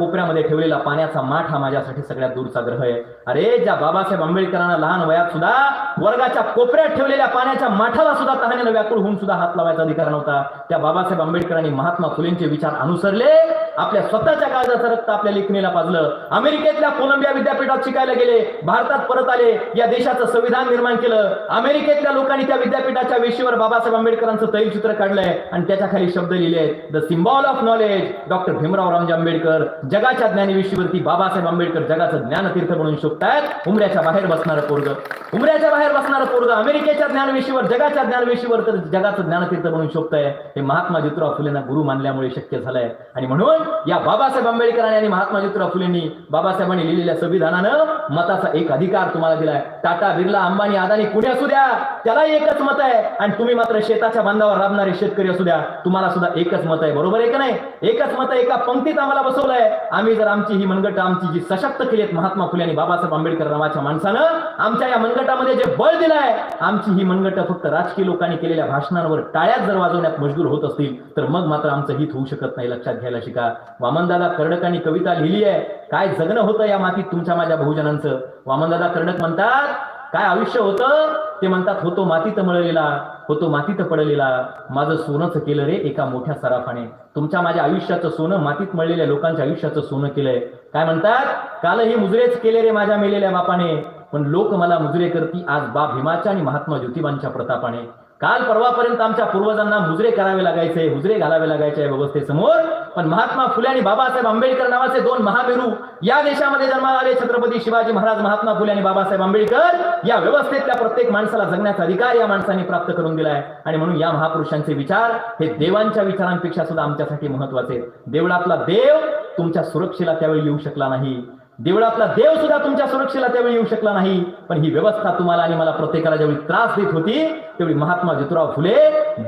कोपऱ्यामध्ये ठेवलेला पाण्याचा माठ हा माझ्यासाठी सगळ्यात दूरचा ग्रह आहे. अरे ज्या बाबासाहेब आंबेडकरांना लहान वयात सुद्धा वर्गाच्या कोपऱ्यात ठेवलेल्या पाण्याच्या माठाला सुद्धा तहानेनं व्याकुळ होऊन सुद्धा हात लावायचा अधिकार नव्हता. त्या बाबासाहेब आंबेडकरांनी महात्मा फुलेंचे विचार अनुसरले. आपल्या स्वतःच्या काळजाचं रक्त आपल्या लेखणीला पाजलं. अमेरिकेतल्या कोलंबिया विद्यापीठात शिकायला गेले भारतात परत आले या देशाचं संविधान निर्माण केलं. अमेरिकेतल्या लोकांनी त्या विद्यापीठाच्या वेशीवर बाबासाहेब आंबेडकरांचं तैलचित्र काढलंय आणि त्याच्याखाली शब्द लिहिले the symbol of knowledge doctor Bhimrao Ramji Ambedkar. जगाच्या ज्ञानविषयीवरती बाबासाहेब आंबेडकर जगाचं ज्ञानतीर्थ म्हणून शोधतायत उमऱ्याच्या बाहेर बसणारं पोरग. उमऱ्याच्या बाहेर बसणारं पोरग. अमेरिकेच्या ज्ञानविषयीवर जगाच्या ज्ञानविषयीवर तर जगाचं ज्ञानतीर्थ म्हणून शोधताय हे महात्मा ज्योतिराव फुलेंना गुरु मानल्यामुळे शक्य झालंय. आणि म्हणून या बाबासाहेब आंबेडकरांनी आणि महात्मा ज्योतिराव फुलेंनी बाबासाहेबांनी लिहिलेल्या संविधानानं मताचा एक अधिकार तुम्हाला दिलाय. टाटा बिर्ला अंबानी अदानी कुणी असू द्या त्याला एकच मत आहे. आणि तुम्ही मात्र शेताच्या बांधावर राबणारे शेतकरी असू द्या तुम्हाला सुद्धा एकच मत आहे. बरोबर आहे का नाही? एकच मत एका पंक्तीत आम्हाला बसवलंय. आम्ही जर आमची ही मनगट आमची जी सशक्त केली आहेत महात्मा फुले आणि बाबासाहेब आंबेडकर नावाच्या माणसानं आमच्या या मनगटामध्ये जे बळ दिलंय आमची ही मनगट फक्त राजकीय लोकांनी केलेल्या भाषणांवर टाळ्यात जर वाजवण्यात मजबूर होत असतील तर मग मात्र आमचं हित होऊ शकत नाही लक्षात घ्यायला शिका. वामनदादा कर्डकांनी कविता लिहिली आहे. काय जगणं होतं या मातीत तुमच्या माझ्या बहुजनांचं? वामनदादा कर्डक म्हणतात काय आयुष्य होतं? ते म्हणतात होतो मातीत मळलेला होतो मातीत पडलेला. माझं सोनंच केलं रे एका मोठ्या सराफाने. तुमच्या माझ्या आयुष्याचं सोनं मातीत मळलेल्या लोकांच्या आयुष्याचं सोनं केलंय. काय म्हणतात कालही मुजरेच केले रे माझ्या मेलेल्या बापाने पण लोक मला मुजरे करती आज बाप भीमाच्या आणि महात्मा ज्योतिबांच्या प्रतापाने. काल परवापर्यंत आमच्या पूर्वजांना मुजरे करावे लागायचे हुजरे घालावे लागायचे व्यवस्थेसमोर. पण महात्मा फुले आणि बाबासाहेब आंबेडकर नावाचे दोन महामेरू या देशामध्ये जन्माला आले. छत्रपती शिवाजी महाराज महात्मा फुले आणि बाबासाहेब आंबेडकर या व्यवस्थेतल्या प्रत्येक माणसाला जगण्याचा अधिकार या माणसांनी प्राप्त करून दिलाय. आणि म्हणून या महापुरुषांचे विचार हे देवांच्या विचारांपेक्षा सुद्धा आमच्यासाठी महत्त्वाचे देवळातला देव तुमच्या सुरक्षेला त्यावेळी येऊ शकला नाही. देवळातला देव सुद्धा तुमच्या सुरक्षेला त्यावेळी येऊ शकला नाही पण ही व्यवस्था तुम्हाला आणि मला प्रत्येकाला ज्यावेळी त्रास देत होती तेवढी महात्मा ज्योतिराव फुले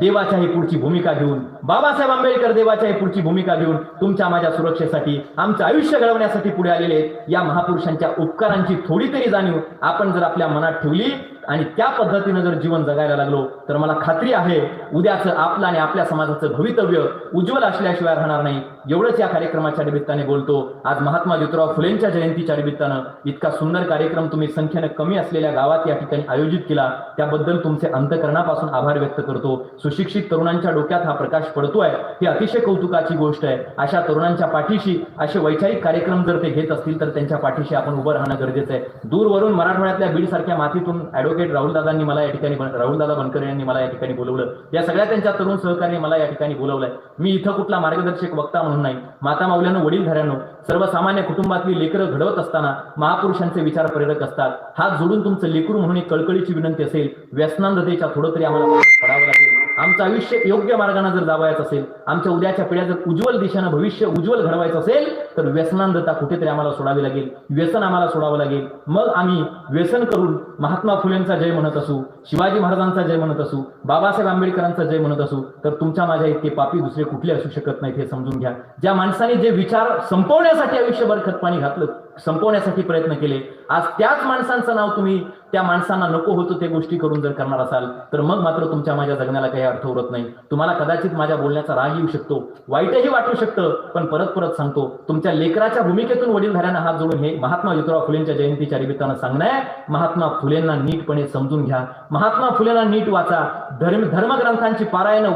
देवाच्याही पुढची भूमिका घेऊन बाबासाहेब आंबेडकर देवाच्याही पुढची भूमिका घेऊन तुमच्या माझ्या सुरक्षेसाठी आमचं आयुष्य घडवण्यासाठी पुढे आलेले आहेत. या महापुरुषांच्या उपकारांची थोडी तरी जाणीव आपण जर आपल्या मनात ठेवली आणि त्या पद्धतीनं जर जीवन जगायला लागलो तर मला खात्री आहे उद्याचं आपलं आणि आपल्या समाजाचं भवितव्य उज्ज्वल असल्याशिवाय राहणार नाही. एवढंच या कार्यक्रमाच्या निमित्ताने बोलतो. आज महात्मा ज्योतिराव फुलेंच्या जयंतीच्या निमित्तानं इतका सुंदर कार्यक्रम तुम्ही संख्येनं कमी असलेल्या गावात या ठिकाणी आयोजित केला. त्याबद्दल तुमचे अंतकरणापासून आभार व्यक्त करतो. सुशिक्षित तरुणांच्या डोक्यात हा प्रकाश पडतोय ही अतिशय कौतुकाची गोष्ट आहे. अशा तरुणांच्या पाठीशी असे वैचारिक कार्यक्रम जर ते घेत असतील तर त्यांच्या पाठीशी आपण उभं राहणं गरजेचं आहे. दूरवरून मराठवाड्यातल्या बीड सारख्या मातीतून ऍडव्होकेट राहुल दादांनी मला या ठिकाणी राहुल दादा बनकर यांनी मला या ठिकाणी बोलवलं. या सगळ्या त्यांच्या तरुण सहकार्याने मला या ठिकाणी बोलवलंय. मी इथं कुठला मार्गदर्शक वक्ता म्हणून नाही. माता माऊल्यानं वडील घरानं सर्वसामान्य कुटुंबातली लेकरं घडवत असताना महापुरुषांचे विचार प्रेरक असतात. हात जोडून तुमचं लेकरू म्हणून एक कळकळीची विनंती असेल व्यसनांधतेच्या थोडं तरी आम्हाला पडावं लागेल. आमचं आयुष्य योग्य मार्गाने जर जावायचं असेल आमच्या उद्याच्या पिढ्या जर उज्ज्वल दिशेनं भविष्य उज्ज्वल घडवायचं असेल तर व्यसनांधता कुठेतरी आम्हाला सोडावी लागेल. व्यसन आम्हाला सोडावं लागेल. मग आम्ही व्यसन करून महात्मा फुलेंचा जय म्हणत असू शिवाजी महाराजांचा जय म्हणत असू बाबासाहेब आंबेडकरांचा जय म्हणत असू तर तुमच्या माझ्या इतके पापी दुसरे कुठले असू शकत नाहीत हे समजून घ्या. ज्या माणसाने जे विचार संपवण्यासाठी आयुष्यभर खतपाणी घातलं संपवण्यासाठी प्रयत्न केले. आज त्याच माणसांचं नाव तुम्ही त्या माणसांना नको होतं ते गोष्टी करून जर करणार असाल तर मग मात्र तुमच्या माझ्या जगण्याला काही अर्थ उरत नाही. तुम्हाला कदाचित माझ्या बोलण्याचा राग येऊ शकतो वाईटही वाटू शकतं पण परत परत सांगतो तुमच्या लेकराच्या भूमिकेतून वडीलधाऱ्यांना हात जोडून हे महात्मा ज्योतिराव फुलेंच्या जयंतीच्या निमित्तानं सांगणं महात्मा फुलेंना नीटपणे समजून घ्या. महात्मा फुलेंना नीट वाचा. धर्म धर्मग्रंथांची पारायण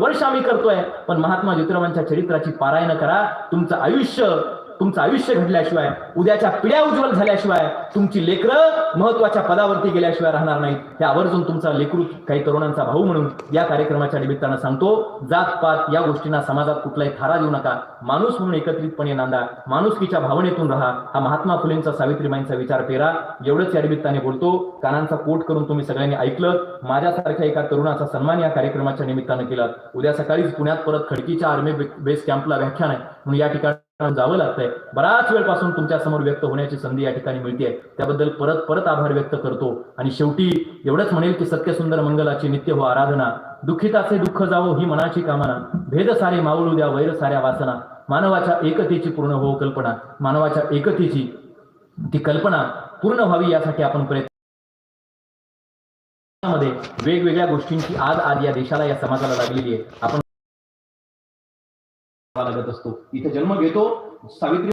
वर्ष आम्ही करतोय पण महात्मा ज्योतिरावांच्या चरित्राची पारायण करा. तुमचं आयुष्य तुमचं आयुष्य घडल्याशिवाय उद्याच्या पिढ्या उज्ज्वल झाल्याशिवाय तुमची लेकरं महत्त्वाच्या पदावरती गेल्याशिवाय राहणार नाहीत. हे आवर्जून तुमचा लेकरू काही तरुणांचा भाऊ म्हणून या कार्यक्रमाच्या निमित्तानं सांगतो जात पात या गोष्टींना समाजात कुठलाही थारा देऊ नका. माणूस म्हणून एकत्रितपणे नांदा माणुसकीच्या भावनेतून राहा. हा महात्मा फुलेंचा सावित्रीबाईंचा विचार पेरा. एवढंच या निमित्ताने बोलतो कानांचा कोट करून तुम्ही सगळ्यांनी ऐकलं माझ्यासारख्या एका तरुणाचा सन्मान या कार्यक्रमाच्या निमित्तानं केला. उद्या सकाळीच पुण्यात परत खडकीच्या आर्मी बेस कॅम्पला व्याख्यान आहे. म्हणून या ठिकाणी कारण जावं लागतंय. बराच वेळपासून तुमच्यासमोर व्यक्त होण्याची संधी या ठिकाणी मिळते त्याबद्दल परत परत आभार व्यक्त करतो. आणि शेवटी एवढंच म्हणेल की सत्यसुंदर मंगलाची नित्य हो आराधना. दुःखिताचे दुःख जावो ही मनाची कामना. भेद सारे मावळू द्या वैर साऱ्या वासना. मानवाच्या एकतेची पूर्ण हो कल्पना. मानवाच्या एकतेची ती कल्पना पूर्ण व्हावी यासाठी आपण प्रयत्नमध्ये वेगवेगळ्या गोष्टींची आज आज या देशाला या समाजाला लागलेली आहे. आपण लागत असतो. इथे जन्म घेतो सावित्री